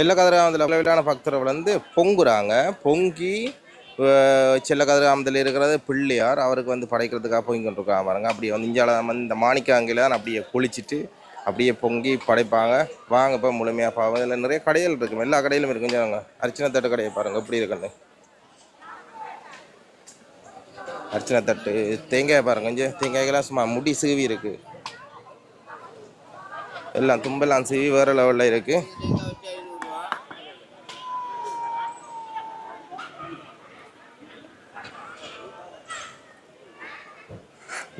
செல்லக்கதிராமத்தில் அளவிலான பக்தர்கள் வந்து பொங்குறாங்க. பொங்கி அஹ், செல்லக்கதிராமத்தில் இருக்கிறது பிள்ளையார். அவருக்கு வந்து படைக்கிறதுக்காக பொங்கிட்டு இருக்காங்க பாருங்க. அப்படியே வந்து இஞ்சால வந்து இந்த மாணிக்காங்கில தான் அப்படியே குளிச்சுட்டு அப்படியே பொங்கி படைப்பாங்க. வாங்க இப்போ முழுமையாக பாவம் இதில் நிறைய கடைகள் இருக்கும் எல்லா கடையிலும் இருக்கு கொஞ்சம் அர்ச்சனை தட்டு கடையை பாருங்க. எப்படி இருக்குன்னு. அர்ச்சனை தட்டு தேங்காய் பாருங்க. கொஞ்சம் தேங்காய்க்கெல்லாம் சும்மா முடி சீவி இருக்கு. எல்லாம் தும்பெல்லாம் சீவி வேறு லெவலில் இருக்குது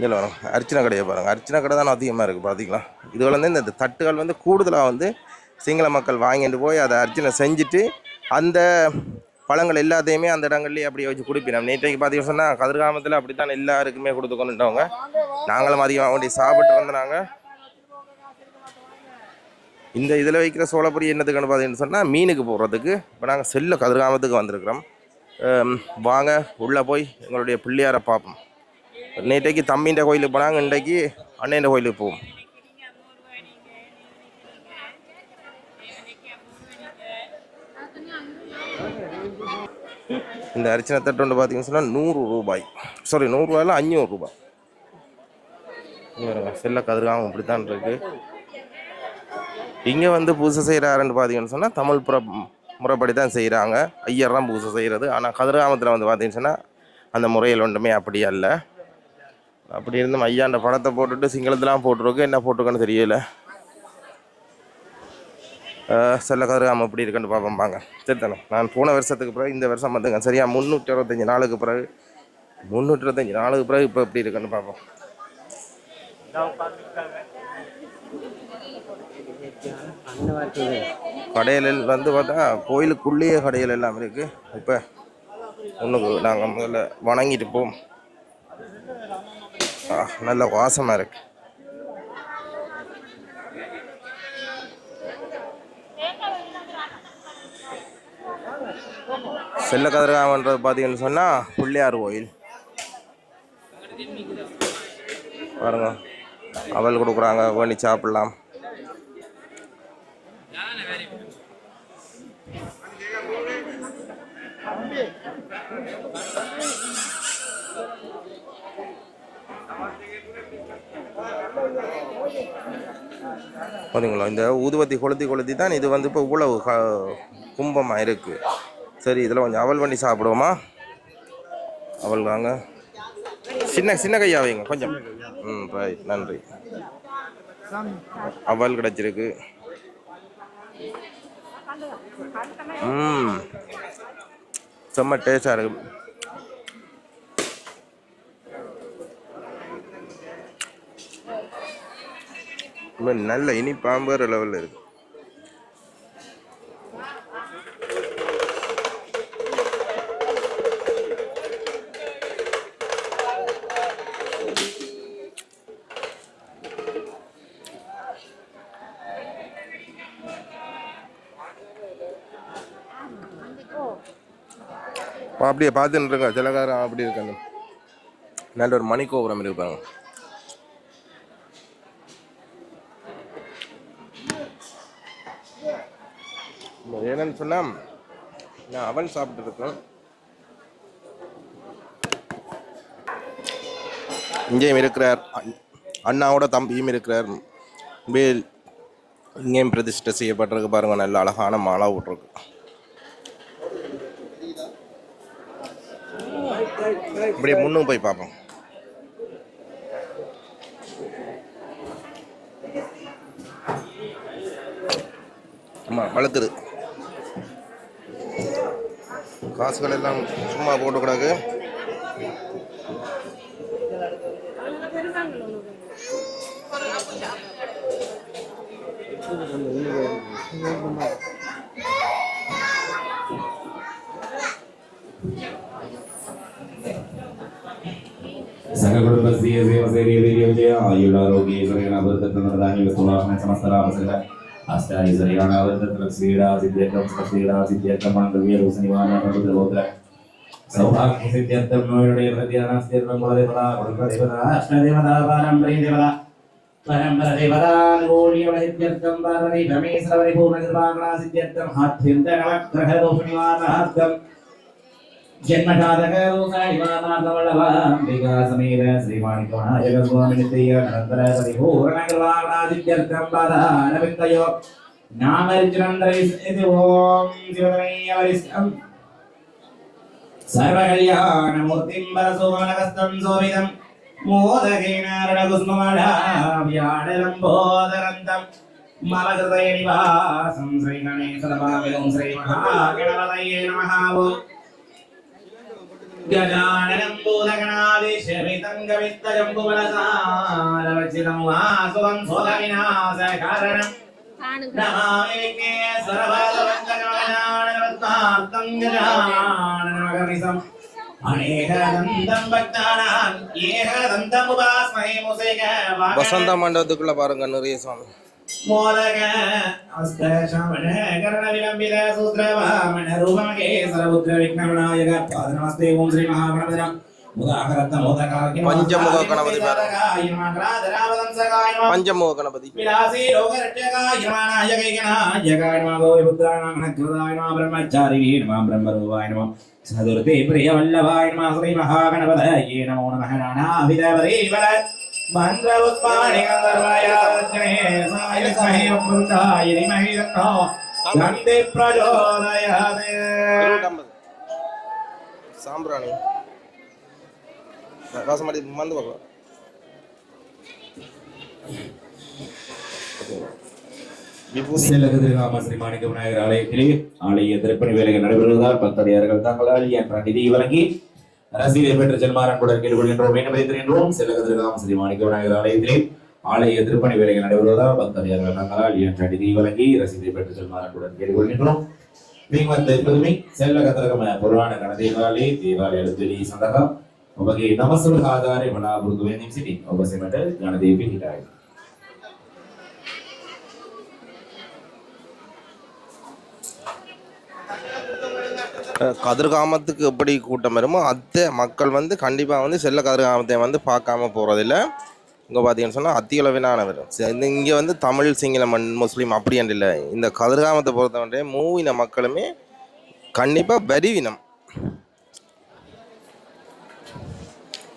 இதில் வரும். அர்ச்சனை கடையை பாருங்கள் அர்ச்சனை கடை தான் அதிகமாக இருக்குது பார்த்திங்களா? இது வந்து இந்த தட்டுகள் வந்து கூடுதலாக வந்து சிங்கள மக்கள் வாங்கிட்டு போய் அதை அர்ச்சனை செஞ்சுட்டு அந்த பழங்கள் எல்லாத்தையுமே அந்த இடங்கள்லேயே அப்படியே வச்சு குடிப்பினோம் நேற்றைக்கு பார்த்தீங்கன்னா சொன்னால் கதிர்காமத்தில் அப்படி தான் எல்லாருக்குமே கொடுத்து கொண்டுட்டவங்க. நாங்களும் அதிகமாக வேண்டி சாப்பிட்டு வந்தாங்க இந்த இதில் வைக்கிற சோளப்பொரி என்னத்துக்குன்னு பார்த்தீங்கன்னு சொன்னால் மீனுக்கு போடுறதுக்கு. இப்போ நாங்கள் செல்ல கதிர்காமத்துக்கு வந்திருக்கிறோம். வாங்க உள்ளே போய் எங்களுடைய பிள்ளையாரை பார்ப்போம். நேற்றைக்கு தம்பின்ற கோயிலுக்கு போனாங்க இன்றைக்கு அண்ணன் கோயிலுக்கு போவோம். இந்த அரிச்சனை தட்டு வந்து பார்த்தீங்கன்னு சொன்னால் நூறு ரூபாய். சாரி நூறுரூவாயில் அஞ்சூறு ரூபாய். செல்ல கதிர்காமம் இப்படி தான் இருக்கு. இங்கே வந்து பூசை செய்கிறாருன்னு பார்த்தீங்கன்னு சொன்னால் தமிழ் புற முறைப்படி தான் செய்கிறாங்க ஐயர் தான் செய்கிறது ஆனால் கதிர்காமத்தில் வந்து பார்த்தீங்கன்னு சொன்னால் அந்த முறையில் ஒன்றுமே அப்படி அல்ல. அப்படி இருந்தும் ஐயாண்ட படத்தை போட்டுட்டு சிங்களத்துலாம் போட்டிருக்கு. என்ன போட்டிருக்கோன்னு தெரியல. அஹ் செல்ல கதிர்காமம் எப்படி இருக்குன்னு பார்ப்போம் பாங்க சரி தானே நான் போன வருஷத்துக்கு பிறகு இந்த வருஷம் வந்துங்க சரியா முந்நூற்றி அறுபத்தஞ்சி நாளுக்கு பிறகு முந்நூற்றி இருபத்தஞ்சி நாளுக்கு பிறகு இப்போ எப்படி இருக்குன்னு பார்ப்போம். கடையில் வந்து பார்த்தா கோயிலுக்குள்ளேயே கடையில் எல்லாம் இருக்குது இப்போ ஒன்றுக்கு நாங்கள் முதல்ல வணங்கிட்டு போவோம். நல்ல வாசமாக இருக்கு. செல்ல கதிரகாமன்றது பார்த்தீங்கன்னு சொன்னால் பிள்ளையார் கோயில். பாருங்க. அவல் கொடுக்குறாங்க வேணி சாப்பிடலாம். பார்த்தீங்களா இந்த ஊதுவத்தி கொளுத்தி கொளுத்தி தான் இது வந்து இப்போ இவ்வளவு க கும்பமாக இருக்குது சரி இதில் கொஞ்சம் அவல் பண்ணி சாப்பிடுவோமா? அவல் வாங்க. சின்ன சின்ன கையா வைங்க கொஞ்சம். ம் ரைட் நன்றி. அவல் கிடச்சிருக்கு. ம். செம்ம டேஸ்டாக இருக்குது ரொம்ப நல்ல இனிப்பாம்பு லெவலில் இருக்கு. அப்ப அப்படியே பார்த்துன்னு இருங்க ஜலகாரம் அப்படி இருக்காங்க நல்ல ஒரு மணிக்கோபுரம் இருப்பாங்க என்னன்னு சொன்னா நான் அவன் சாப்பிட்டு இருக்கேன். இங்கேயும் இருக்கிறார். அண்ணாவோட தம்பியும் இருக்கிறார். வேல் இங்கேயும் பிரதிஷ்டை செய்யப்பட்டிருக்கு பாருங்க நல்ல அழகான மாலா விட்ருக்கு இப்படியே முன்னும் போய் பார்ப்போம். ஆமாம் வளர்க்குது. காசுகள் எல்லாம் சும்மா போட்டுக்கூடாது சங்ககுடும்ப ஸ்ரீ சேவ சேரிய வீரிய விஜய ஆயுளாரோக்கிய சுரேன அபர்தத்தனதானி வசுலாசன சமஸ்தராமசக ஆஸ்தாரி சரியானவர்தத்ர ஸ்ரீடா சித்தியக்கம் ஸ்ரீடா சித்தியக்கம் மனங்கவியர் உசனிவானானது லோக சௌபாகிய சித்தியத்தம் நோயுடைய ஹிருதயானாஸ்திரம் குலதேவதா குலதேவதா அஷ்டதேவதா பாரம்பரிய தேவதா பரம்பர தேவதா கோழியவள சித்தியத்தம் பாரதி ரமேஸ்வரவரி பூர்ணகிருபாகணா சித்தியத்தம் ஹாத்தியந்த கலக்கிரக ரோஷிணிவான ஹாத்தம் ஜென்மசாதகோசாயிவாமாந்தவல்லவாம்பிகாசமேத ஸ்ரீமாணிக்கவனாயக சுவாமிநித்திய நந்தர பரிபூரணகிருவாராதித்யர்த்தம் பாதானவிந்தயோ நாமரிச்சுனந்தரைஸ்தி ஓம் சிவதனையவரிஷ்டம் சர்வகல்யாணமூர்த்திம் பரசுவனகஸ்தம் சோமிதம் மோதகீனாரணகுஸ்மமாடாவியாடலம்போதரந்தம் गजाननं पूरगणादिशमितं कविस्तजं कुमलसारवचितं वासुवं सोलविनाशकारणं नमामि विघ्नेश्वरपादवन्दगणानरत्नार्थं गजाननमगमिसम् வசந்த மண்டபத்துக்குள்ள பாருங்க நிறைய சாமி मोदक नमस्तेशमणेकरणविलम्बित सूत्रवामणरूपमकेसरपुत्रविघ्नविनायक पादनमस्ते ॐ श्रीमहागणपतिरम् பஞ்சமுக கணபதி பஞ்சமுக கணபதி சதுர்த்தி பிரியவல்லவாய் ஸ்ரீ மகாகணபதயே நமோ நம நானாவிதவரீவர மந்திரபுஷ்பாணி கந்தர்வாயாச்சனே சாயமஹி உபுந்தாய மஹிதோ நந்தி பிரஜோதயாதே. சாம்பிராணி. வாசம் ಮಾಡಿ ಮಂದು ಹೋಗೋ மாணிக்க விநாயகர் ஆலயத்திலே ஆலய திருப்பணி வேலைகள் நடைபெறுவதால் பக்தடியார்கள் தங்களால் என்ற நிதியை வழங்கி ரசீதை பெற்ற செல்மாறன்புடன் கேட்டுக்கொள்கின்றோம் விண்ணப்பித்திருக்கின்றோம் செல்லகதிர்காம ஸ்ரீ மாணிக்க விநாயகர் ஆலயத்திலே ஆலய திருப்பணி வேலைகள் நடைபெறுவதால் பக்தடியார்கள் தங்களால் என்ற நிதியை வழங்கி ரசீதை பெற்ற செல்மாறன்புடன் கேட்டுக்கொள்கின்றோம் ಶ್ರೀಮಂತ ಪುದುಮಿ ಸೆಲ್ಲಗತರಗಮ ಪುರಾಣ ಗಣ ದೇವಾಲಯ ದೇವಾಲಯ ಅಳುತ್ತಲಿ ಸಂದಹ ಒಬ್ಬಗೆ ನಮಸ್ಸುಲ ಆಧಾರೆ ಬಣ ಮೃದುವೆ ನಿಮಿಸಿಟಿ ಒಬ್ಬ ಸೆಮಟ ಗಣದೇವಿ ಹಿತಾಯ கதிர்காமத்துக்கு எப்படி கூட்டம் வருமோ அத்தை மக்கள் வந்து கண்டிப்பாக வந்து செல்ல கதிர்காமத்தை வந்து பார்க்காம போகிறதில்ல இங்கே பார்த்தீங்கன்னு சொன்னால் அத்தியளவிலான இங்கே வந்து தமிழ் சிங்களம் மண் முஸ்லீம் அப்படின்ட்டு இல்லை. இந்த கதிர்காமத்தை பொறுத்தவரை மூவின மக்களுமே கண்டிப்பாக வரிவினம்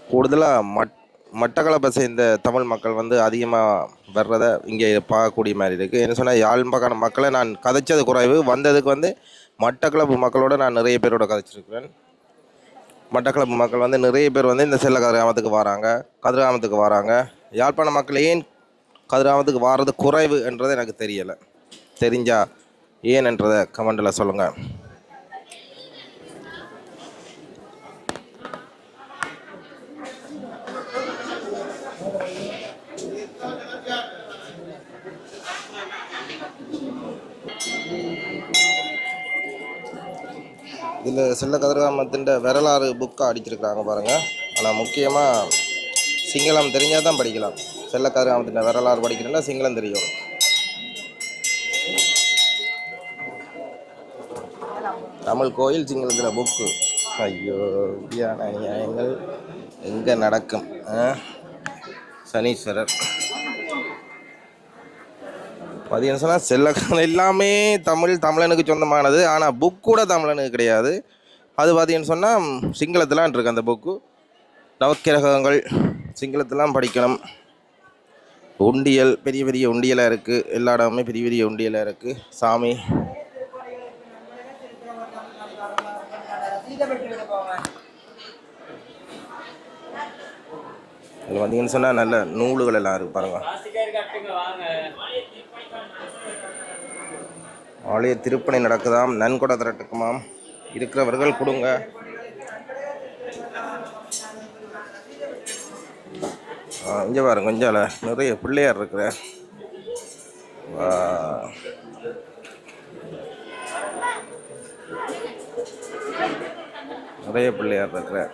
கூடுதலாக மட் மட்டக்களப்பை சேர்ந்த தமிழ் மக்கள் வந்து அதிகமாக வர்றதை இங்கே பார்க்கக்கூடிய மாதிரி இருக்குது என்ன சொன்னால் யாழ்ப்பாண மக்களை நான் கதைச்சது குறைவு. வந்ததுக்கு வந்து மட்டக்களப்பு மக்களோட நான் நிறைய பேரோட கதைச்சிருக்கிறேன். மட்டக்களப்பு மக்கள் வந்து நிறைய பேர் வந்து இந்த செல்ல கதிராமத்துக்கு வராங்க கதிராமத்துக்கு வராங்க. யாழ்ப்பாண மக்கள் ஏன் கதிராமத்துக்கு வாரது குறைவு என்றது எனக்கு தெரியலை. தெரிஞ்சா ஏன்ன்றதை கமெண்டில் சொல்லுங்கள் இந்த செல்ல கதிர்காமத்தின் வரலாறு புக்காக அடிச்சிருக்கிறாங்க பாருங்கள் ஆனால் முக்கியமாக சிங்களம் தெரிஞ்சால் தான் படிக்கலாம். செல்ல கதிர்காமத்தின் வரலாறு படிக்கணும்னா சிங்களம் தெரியும். தமிழ் கோயில் சிங்களத்தில் புக்கு ஐயோ இப்படியான நியாயங்கள் எங்கே நடக்கும் சனீஸ்வரர். பார்த்தீங்கன்னு சொன்னால் செல்ல எல்லாமே தமிழ் தமிழனுக்கு சொந்தமானது. ஆனால் புக் கூட தமிழனுக்கு கிடையாது. அது பார்த்தீங்கன்னு சொன்னால் சிங்களத்திலாம் இருக்கு அந்த புக்கு நவக்கிரகங்கள் சிங்களத்திலாம் படிக்கணும். உண்டியல் பெரிய பெரிய உண்டியலாக இருக்குது எல்லா இடமுமே பெரிய பெரிய உண்டியலாக இருக்குது சாமி. இதில் பார்த்தீங்கன்னு சொன்னால் நல்ல நூல்கள் எல்லாம் இருக்குது பாருங்கள் ஆலய திருப்பணி நடக்குதாம். நன்கொடை திரட்டுக்குமாம். இருக்கிறவர்கள் கொடுங்க. இங்கே பாருங்க கொஞ்சம் நிறைய பிள்ளையார் இருக்கிற. நிறைய பிள்ளையார் இருக்கிறேன்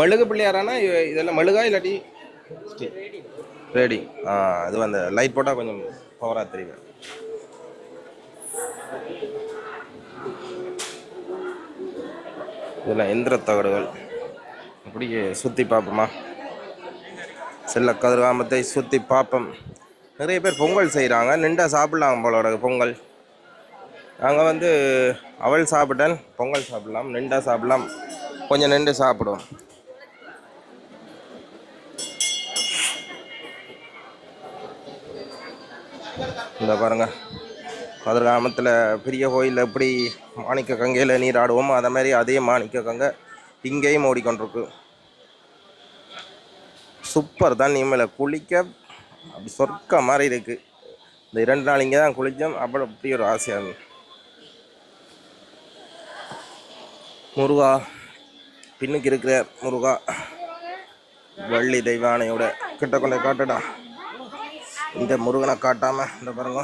மெழுகு பிள்ளையாரானா இதெல்லாம் மெழுகா இல்லாட்டி? ரேடி. ஆ அது அந்த லைட் போட்டால் கொஞ்சம் பவராக தெரியும் இதெல்லாம் எந்திர தகடுகள். அப்படியே சுற்றி பார்ப்போமா? செல்ல கதிர்காமத்தை சுற்றி பார்ப்போம். நிறைய பேர் பொங்கல் செய்கிறாங்க நின்றா சாப்பிட்லாம் போலோட பொங்கல். நாங்கள் வந்து அவள் சாப்பிட்டேன் பொங்கல் சாப்பிடலாம் நின்றா சாப்பிடலாம். கொஞ்சம் நின்று சாப்பிடுவோம் இந்த பாருங்க கதிர்காமத்தில் பெரிய கோயிலில் எப்படி மாணிக்க கங்கையில் நீராடுவோமோ அதே மாதிரி அதே மாணிக்க கங்கை இங்கேயும் ஓடிக்கொண்டிருக்கு. சூப்பர் தான் மேலே குளிக்க அப்படி சொர்க்க மாதிரி இருக்குது இந்த இரண்டு நாள் இங்கே தான் குளித்தோம் அப்புறம் அப்படி ஒரு ஆசையாக இருந்தது முருகா பின்னுக்கு இருக்கிற முருகா வள்ளி தெய்வானையோட கிட்ட கொண்டே காட்டுடா. இந்த முருகனை காட்டாம இந்த பாருங்க.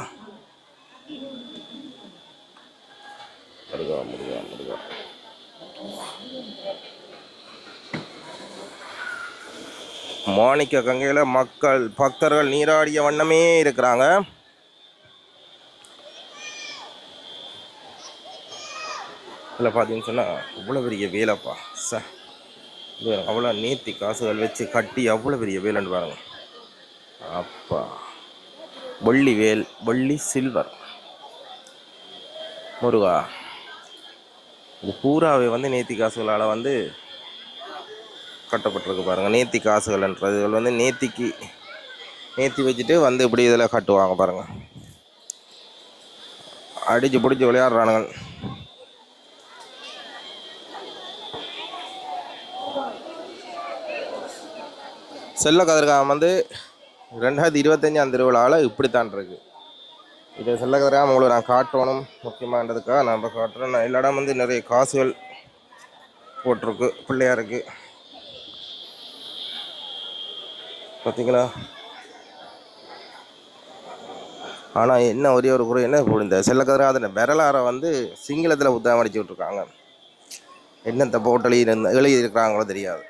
முருகா முருகா முருகா. மாணிக்க கங்கையில் மக்கள் பக்தர்கள் நீராடிய வண்ணமே இருக்கிறாங்க. இதில் பார்த்தீங்கன்னு சொன்னால் அவ்வளோ பெரிய வேலைப்பா. ச அவ்வளோ நேர்த்தி காசுகள் வச்சு கட்டி அவ்வளோ பெரிய வேலைன்னு பாருங்க. அப்பா. வெள்ளி வேல் வெள்ளி சில்வர். முருகா இது பூராவே வந்து நேர்த்தி காசுகளால் வந்து கட்டப்பட்டிருக்கு பாருங்க. நேர்த்தி காசுகள்ன்றது இதில் வந்து நேர்த்திக்கு நேர்த்தி வச்சுட்டு வந்து இப்படி இதில் கட்டுவாங்க பாருங்க. அடிச்சு பிடிச்சி விளையாடுறானுங்க செல்ல கதிர்காமம் வந்து ரெண்டாயிரத்தி இருபத்தஞ்சாம் திருவிழாவில் இப்படித்தான் இருக்கு. இது செல்ல கதிர்காமம் உங்களுக்கு நான் காட்டணும் முக்கியமானதுக்காக நான் இப்போ காட்டுறேன். நான் எல்லா இடம் வந்து நிறைய காசுகள் போட்டிருக்கு பிள்ளையாருக்கு. பார்த்தீங்களா ஆனால் என்ன ஒரே ஒரு குறை என்ன இப்போ இந்த செல்லக்கதிரா விரலாரை வந்து சிங்களத்தில் புத்தகம் அடிச்சு விட்ருக்காங்க என்னத்தை போட்டலி எழுதி எழுதி இருக்கிறாங்களோ தெரியாது.